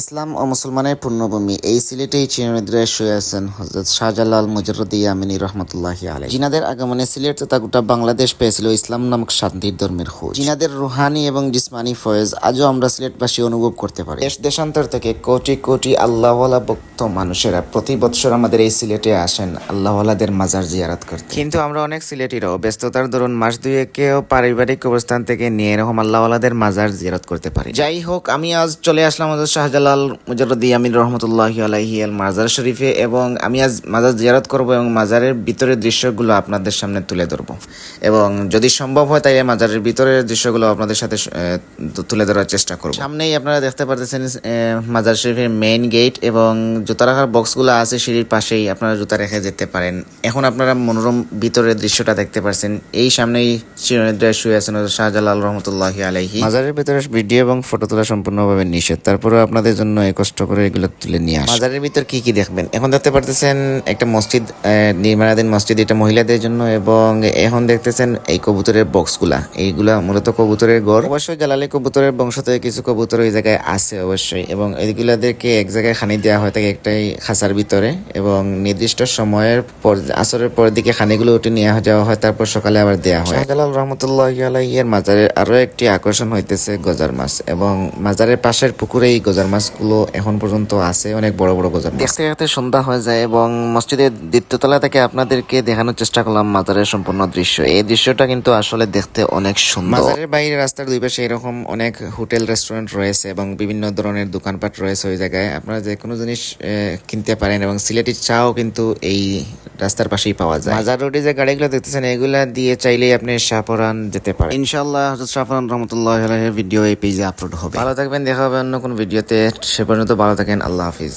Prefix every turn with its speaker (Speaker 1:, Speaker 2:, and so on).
Speaker 1: ইসলাম ও মুসলমানের পূর্ণভূমি। এই সিলেটেই চিরনিদ্রায় শুয়ে আছেন হজরত শাহজালাল মুজরুদ্দি আমিনী রহমতুল্লাহ আলাই জিনাদের আগমনে সিলেট তথা গোটা বাংলাদেশ পেয়েছিল ইসলাম নামক শান্তির ধর্মের খোঁজ। জিনাদের রুহানি এবং জিসমানি ফয়েজ আজও আমরা সিলেটবাসী অনুভব করতে পারি। দেশ দেশান্তর থেকে কোটি কোটি আল্লাহওয়ালা ভক্ত মানুষেরা প্রতি বৎসর আমাদের এই সিলেটে আসেন আল্লাহওয়ালাদের মাজার জিয়ারাত করতে। কিন্তু আমরা অনেক সিলেটিরও ব্যস্ততার দরুন মাস দুয়েকেও পারিবারিক অবস্থান থেকে নিয়ে এরকম আল্লাহওয়ালাদের মাজার জিয়ারত করতে পারি। যাই হোক আমি আজ চলে আসলাম হজরত শাহজালাল মুজরদি আমির রহমতুল্লাহ আলাহি আল মাজার শরীফে এবং আমি আজ মাজার জিয়ারত করব এবং মাজারের ভিতরের দৃশ্যগুলো আপনাদের সামনে তুলে ধরবো। এবং যদি সম্ভব হয় তাই মাজারের ভিতরের দৃশ্যগুলো আপনাদের সাথে তুলে ধরার চেষ্টা করব। সামনেই আপনারা দেখতে পারতেছেন মাজার শরীফের মেইন গেট এবং জুতা রাখার বক্সগুলো আছে, সিঁড়ির পাশেই আপনারা জুতা রেখে যেতে পারেন। এখন আপনারা মনোরম ভিতরের দৃশ্যটা দেখতে পারছেন। এই সামনেই চিরনিদ্রায় শুয়ে আছেন শাহজালাল রহমতুল্লাহ আলাইহি। মাজারের ভিতরে ভিডিও এবং ফটো তোলা সম্পূর্ণভাবে নিষেধ। তারপরে আপনাদের জন্য কষ্ট করে এগুলো তুলে নিয়ে আসি। মাজারের ভিতর কি কি দেখবেন? এখন দেখতে পারতেছেন একটা মসজিদ নির্মাণাধীন মসজিদ, এটা মহিলাদের জন্য এবং এখন দেখতেছেন এই কবুতরের বক্সগুলা। এইগুলা মূলত কবুতরের গড় অবশ্যই জালালি কবুতরের বংশ থেকে কিছু কবুতর ওই জায়গায় আছে অবশ্যই এবং এইগুলাদেরকে এক জায়গায় খানি দেওয়া হয় থাকে একটাই খাঁচার ভিতরে এবং নির্দিষ্ট সময়ের পর, আসরের পর দিকে খানিগুলো উঠে নিয়ে যাওয়া হয়, তারপর সকালে আবার দেওয়া হয়। শাহজালাল রহমতুল্লাহ আলাইয়ের মাজারের আরও একটি আকর্ষণ হইতেছে গজার মাছ এবং মাজারের পাশের পুকুরে এই গজার মাছগুলো এখন পর্যন্ত আছে অনেক বড় বড় গজার দেখতে দেখতে সন্ধ্যা হয়ে যায় এবং মসজিদের দ্বিতীয়তলা থেকে আপনাদেরকে দেখানোর চেষ্টা করলাম মাজারের সম্পূর্ণ দৃশ্য। এই দৃশ্যটা কিন্তু আসলে দেখতে অনেক সুন্দর। মাজারের বাইরে রাস্তার দুই পাশে এরকম অনেক হোটেল রেস্টুরেন্ট রয়েছে এবং বিভিন্ন ধরনের দোকানপাট রয়েছে ওই জায়গায়। আপনারা যে কোনো জিনিস কিনতে পারেন এবং সিলেটি চাও কিন্তু এই রাস্তার পাশেই পাওয়া যায়। মাজার রোডে যে গাড়িগুলো দেখতেছেন এগুলা দিয়ে চাইলেই আপনি শাহপরান যেতে পারেন। ইনশাল্লাহ হযরত শাহপরান রহমতুল্লাহ ভিডিও এই পেজে আপলোড হবে। ভালো থাকবেন দেখা হবে অন্য কোনো ভিডিওতে সে পর্যন্ত ভালো থাকেন আল্লাহ হাফিজ।